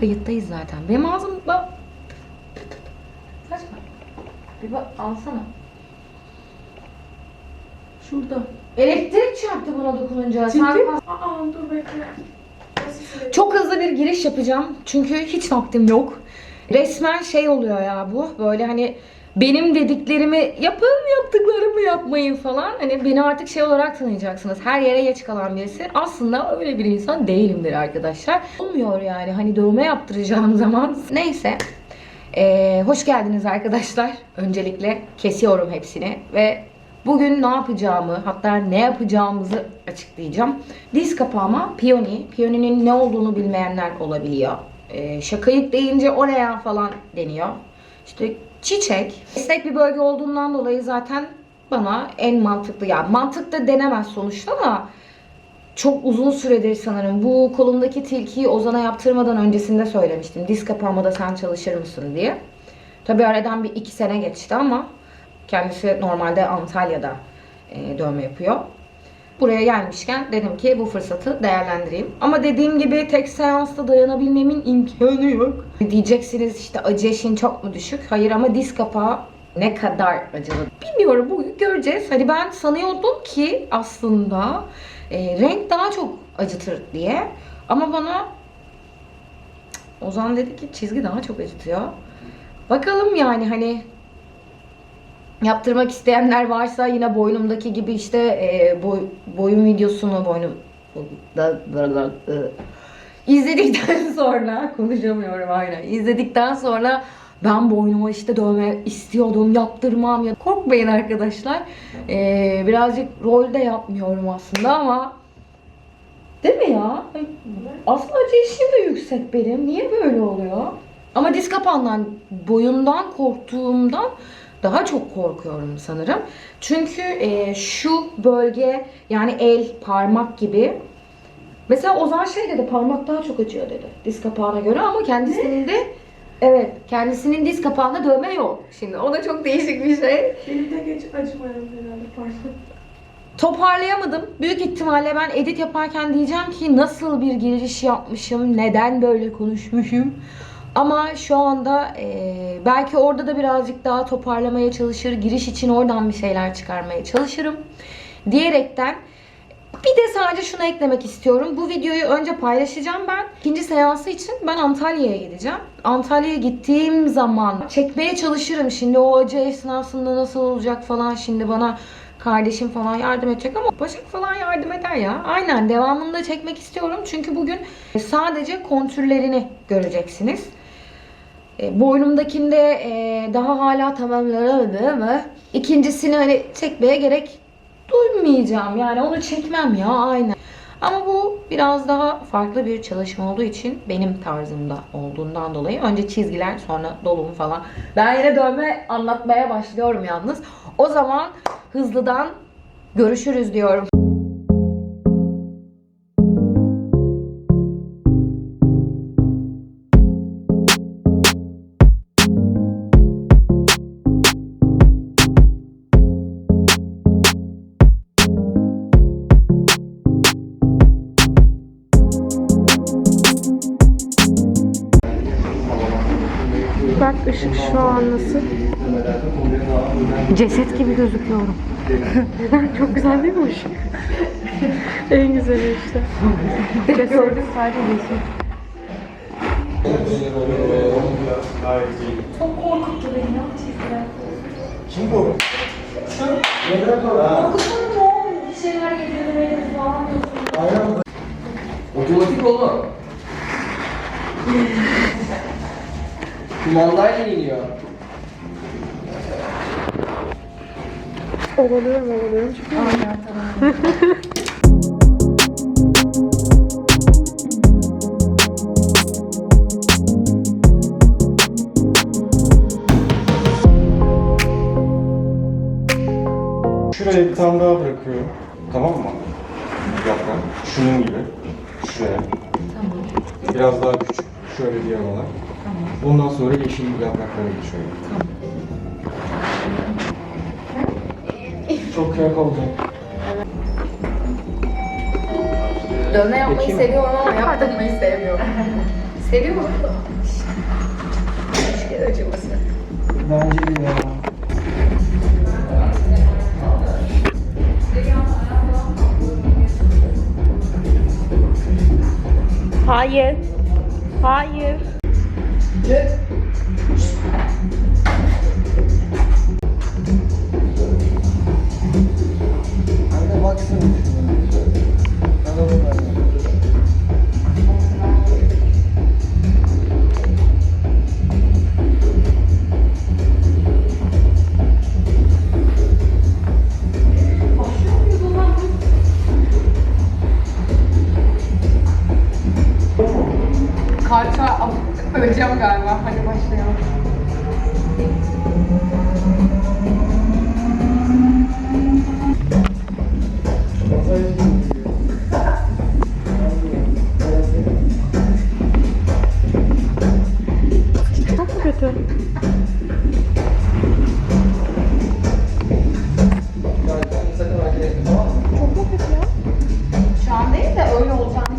kayıttayız zaten. Benim ağzım bak. Saçma. Bir bak alsana. Şurada. Elektrik çarptı buna dokununca. Sen- Aa dur bekle. Silelim? Çok hızlı bir giriş yapacağım. Çünkü hiç vaktim yok. Resmen şey oluyor ya bu. Böyle hani benim dediklerimi yapın, yaptıklarımı yapmayın falan. Hani beni artık şey olarak tanıyacaksınız. Her yere geç kalan birisi. Aslında öyle bir insan değilimdir arkadaşlar. Olmuyor yani hani dövme yaptıracağım zaman. Neyse. Ee, hoş geldiniz arkadaşlar. Öncelikle kesiyorum hepsini ve bugün ne yapacağımı hatta ne yapacağımızı açıklayacağım. Diz kapağıma piyoni. Piyoninin ne olduğunu bilmeyenler olabiliyor. Ee, şakayık deyince o ne ya falan deniyor. İşte çiçek. Esnek bir bölge olduğundan dolayı zaten bana en mantıklı yani mantıklı denemez sonuçta ama çok uzun süredir sanırım. Bu kolumdaki tilkiyi Ozan'a yaptırmadan öncesinde söylemiştim. Diz kapağıma da sen çalışır mısın diye. Tabi aradan bir iki sene geçti ama kendisi normalde Antalya'da e, dövme yapıyor. Buraya gelmişken dedim ki bu fırsatı değerlendireyim. Ama dediğim gibi tek seansta dayanabilmemin imkanı yok. Diyeceksiniz işte acı eşiğin çok mu düşük? Hayır ama diz kapağı ne kadar acılı? Bilmiyorum bugün göreceğiz. Hani ben sanıyordum ki aslında e, renk daha çok acıtır diye. Ama bana Ozan dedi ki çizgi daha çok acıtıyor. Bakalım yani hani yaptırmak isteyenler varsa yine boynumdaki gibi işte e, boy, boyun videosunu boynum da, da, da, ı. izledikten sonra konuşamıyorum aynen. İzledikten sonra ben boynuma işte dövme istiyordum yaptırmam ya korkmayın arkadaşlar. E, birazcık rol de yapmıyorum aslında ama değil mi ya? Aslında acı eşiğim de yüksek benim. Niye böyle oluyor? Ama diz kapağından boyundan korktuğumdan daha çok korkuyorum sanırım. Çünkü e, şu bölge yani el, parmak gibi. Mesela Ozan şey dedi parmak daha çok acıyor dedi diz kapağına göre ama kendisinin de evet kendisinin diz kapağında dövme yok. Şimdi o da çok değişik bir şey. Benim de geç acımayan herhalde pardon. Toparlayamadım. Büyük ihtimalle ben edit yaparken diyeceğim ki nasıl bir giriş yapmışım, neden böyle konuşmuşum. Ama şu anda e, belki orada da birazcık daha toparlamaya çalışır, giriş için oradan bir şeyler çıkarmaya çalışırım. Diyerekten bir de sadece şunu eklemek istiyorum. Bu videoyu önce paylaşacağım ben. İkinci seansı için ben Antalya'ya gideceğim. Antalya'ya gittiğim zaman çekmeye çalışırım. Şimdi o acı esnasında nasıl olacak falan şimdi bana kardeşim falan yardım edecek ama Başak falan yardım eder ya. Aynen devamında çekmek istiyorum. Çünkü bugün sadece kontürlerini göreceksiniz. E, boynumdakinde e, daha hala tamamlanamadı ama ikincisini hani çekmeye gerek duymayacağım. Yani onu çekmem ya aynen. Ama bu biraz daha farklı bir çalışma olduğu için benim tarzımda olduğundan dolayı önce çizgiler sonra dolum falan. Ben yine dövme anlatmaya başlıyorum yalnız. O zaman hızlıdan görüşürüz diyorum. Ceset gibi gözüküyorum. Çok güzel değil mi ışık? en güzeli işte. Gördüm sadece ceset. Çok korkuttu beni ya çizgiler. Kim bu? Korkutuyor mu? Bir şeyler yedirmeye falan diyorsun. Otomatik oğlum. Kumandayla iniyor. Ovalıyorum ovalıyorum çünkü Şuraya bir tane daha bırakıyorum. Tamam mı? Yaprak. Şunun gibi. Şuraya. Tamam. Biraz daha küçük. Şöyle diğer olarak. Tamam. Ondan sonra yeşil yapraklara geçiyorum. Çok kıyak olacak. Dövme yapmayı seviyorum ama yaptırmayı sevmiyorum. Seviyorum da. İşte acıması. Bence de ya. Hayır. Hayır. Anne Karta öleceğim galiba. Hadi başlayalım. Şu an değil de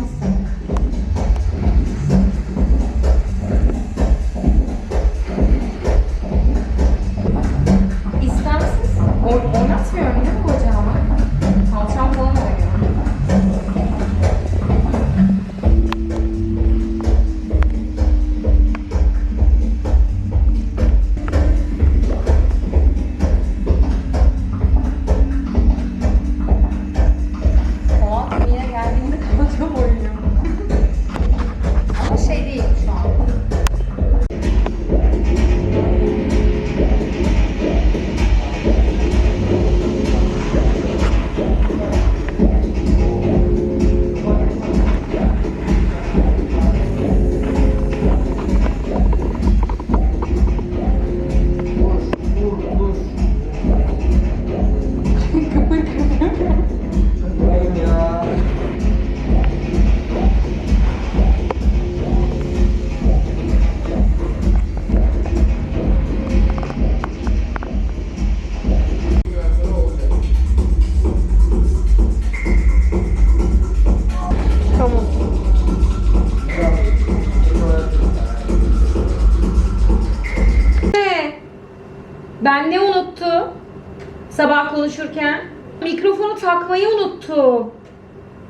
unuttum.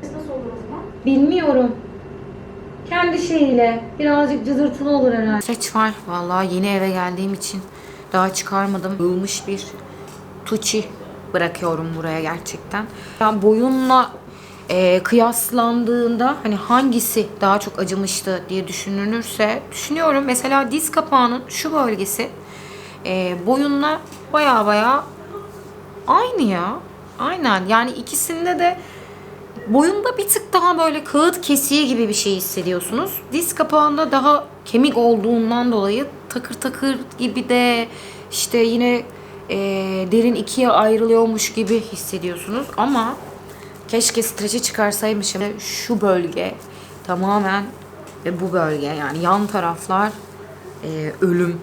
Nasıl olur o zaman? Bilmiyorum. Kendi şeyiyle. Birazcık cızırtılı olur herhalde. Saç var. Vallahi yeni eve geldiğim için daha çıkarmadım. Yılmış bir tuçi bırakıyorum buraya gerçekten. Yani boyunla e, kıyaslandığında hani hangisi daha çok acımıştı diye düşünülürse düşünüyorum. Mesela diz kapağının şu bölgesi e, boyunla baya baya aynı ya. Aynen yani ikisinde de Boyunda bir tık daha böyle kağıt kesiği gibi bir şey hissediyorsunuz. Diz kapağında daha kemik olduğundan dolayı takır takır gibi de işte yine e, derin ikiye ayrılıyormuş gibi hissediyorsunuz. Ama keşke streçi çıkarsaymışım. Şu bölge tamamen ve bu bölge yani yan taraflar e, ölüm.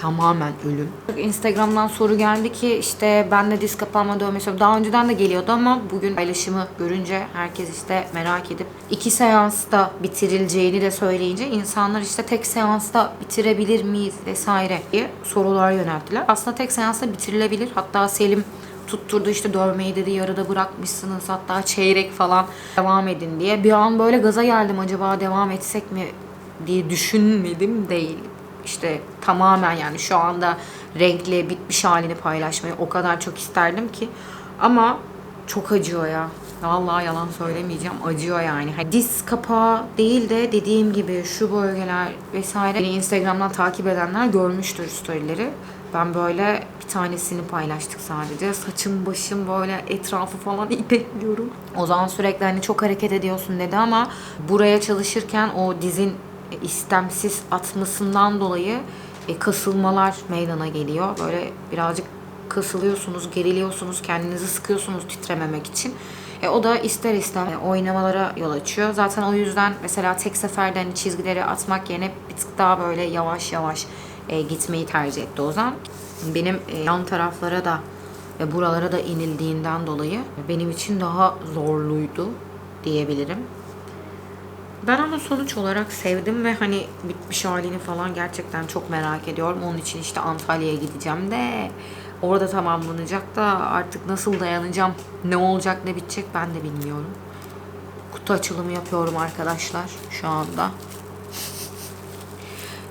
Tamamen ölüm. Instagram'dan soru geldi ki işte ben de diz kapağıma dövme istiyorum. Daha önceden de geliyordu ama bugün paylaşımı görünce herkes işte merak edip iki seansta bitirileceğini de söyleyince insanlar işte tek seansta bitirebilir miyiz vesaire diye sorular yönelttiler. Aslında tek seansta bitirilebilir. Hatta Selim tutturdu işte dövmeyi dedi yarıda bırakmışsınız hatta çeyrek falan devam edin diye. Bir an böyle gaza geldim acaba devam etsek mi diye düşünmedim değil. İşte tamamen yani şu anda renkli bitmiş halini paylaşmayı o kadar çok isterdim ki. Ama çok acıyor ya. Vallahi yalan söylemeyeceğim. Acıyor yani. Hani diz kapağı değil de dediğim gibi şu bölgeler vesaire. Beni Instagram'dan takip edenler görmüştür storyleri. Ben böyle bir tanesini paylaştık sadece. Saçım başım böyle etrafı falan ipekliyorum. O zaman sürekli hani çok hareket ediyorsun dedi ama buraya çalışırken o dizin istemsiz atmasından dolayı e, kasılmalar meydana geliyor. Böyle birazcık kasılıyorsunuz, geriliyorsunuz, kendinizi sıkıyorsunuz titrememek için. E, o da ister istemez oynamalara yol açıyor. Zaten o yüzden mesela tek seferde hani çizgileri atmak yerine bir tık daha böyle yavaş yavaş e, gitmeyi tercih etti Ozan. Benim e, yan taraflara da ve buralara da inildiğinden dolayı benim için daha zorluydu diyebilirim. Ben ama sonuç olarak sevdim ve hani bitmiş halini falan gerçekten çok merak ediyorum. Onun için işte Antalya'ya gideceğim de orada tamamlanacak da artık nasıl dayanacağım, ne olacak ne bitecek ben de bilmiyorum. Kutu açılımı yapıyorum arkadaşlar şu anda.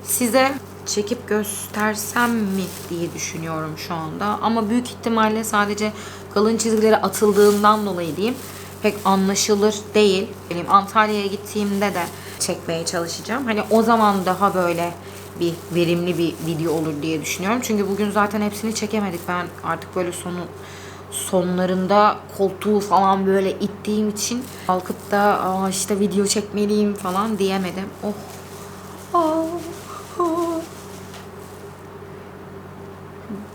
Size çekip göstersem mi diye düşünüyorum şu anda. Ama büyük ihtimalle sadece kalın çizgileri atıldığından dolayı diyeyim pek anlaşılır değil. Benim Antalya'ya gittiğimde de çekmeye çalışacağım. Hani o zaman daha böyle bir verimli bir video olur diye düşünüyorum. Çünkü bugün zaten hepsini çekemedik. Ben artık böyle sonu sonlarında koltuğu falan böyle ittiğim için kalkıp da Aa işte video çekmeliyim falan diyemedim. Oh. Oh.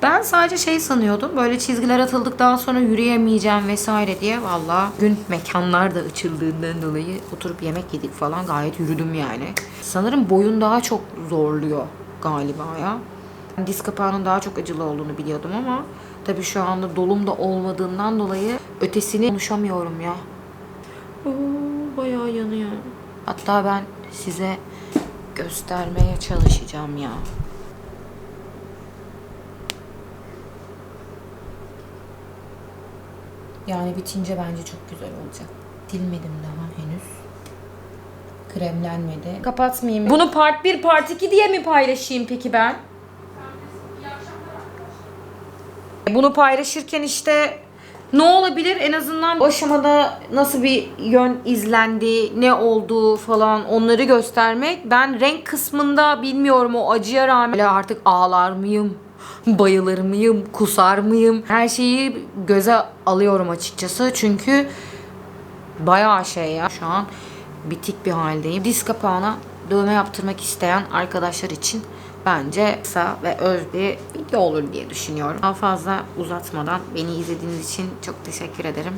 Ben sadece şey sanıyordum. Böyle çizgiler atıldıktan sonra yürüyemeyeceğim vesaire diye. Valla gün mekanlar da açıldığından dolayı oturup yemek yedik falan. Gayet yürüdüm yani. Sanırım boyun daha çok zorluyor galiba ya. Diz kapağının daha çok acılı olduğunu biliyordum ama tabii şu anda dolum da olmadığından dolayı ötesini konuşamıyorum ya. Oo, bayağı yanıyor. Hatta ben size göstermeye çalışacağım ya. Yani bitince bence çok güzel olacak. Silmedim daha henüz. Kremlenmedi. Kapatmayayım. Bunu part 1, part 2 diye mi paylaşayım peki ben? Bunu paylaşırken işte ne olabilir en azından o aşamada nasıl bir yön izlendi, ne oldu falan onları göstermek. Ben renk kısmında bilmiyorum o acıya rağmen artık ağlar mıyım, bayılır mıyım, kusar mıyım? Her şeyi göze alıyorum açıkçası çünkü bayağı şey ya şu an bitik bir haldeyim. Diz kapağına dövme yaptırmak isteyen arkadaşlar için bence kısa ve öz bir video olur diye düşünüyorum. Daha fazla uzatmadan beni izlediğiniz için çok teşekkür ederim.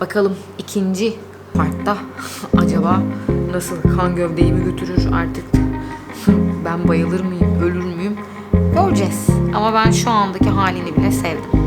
Bakalım ikinci partta acaba nasıl kan gövdeyi götürür artık ben bayılır mıyım, göreceğiz. Ama ben şu andaki halini bile sevdim.